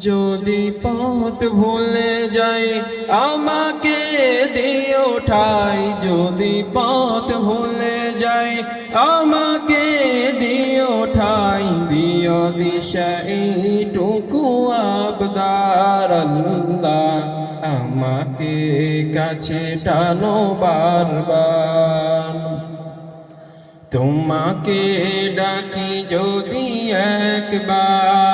যদি পথ ভুলে যাই, আমাকে দিও ঠাই। যদি পথ ভুলে যাই, আমাকে দিও ঠাই। দিও দিশা এইটুকু আবদার আমাকে কাছে টানো বারবার। তোমাকে ডাকি যদি একবার।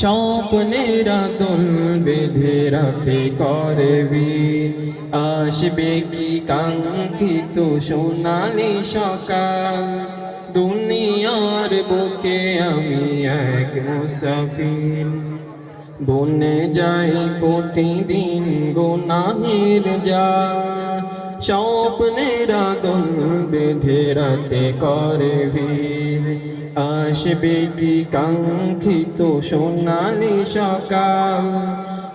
স্বপ্নেরা দোল বেঁধে রাতে করে বীর। আসবে কি কাঙ্ক্ষিত সোনালি সকাল? দুনিয়ার বুকে আমি এক মুসাফির। বনে যাই প্রতিদিন গুনাহের যা স্বপ্নেরা দোল বেঁধে রাতে করে আসবে কি কাঙ্ক্ষিত সোনালি সকাল?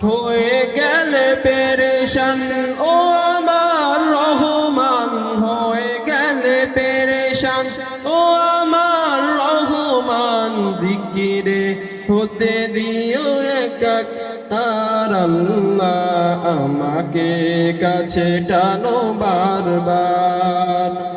হয়ে গেলে পেরেশান, ও আমার রহমান। হয়ে গেলে পেরেশান, ও আমার রহমান। জিকিরে হতে দিও একাক তার আমাকে কাছে টানো বারবার।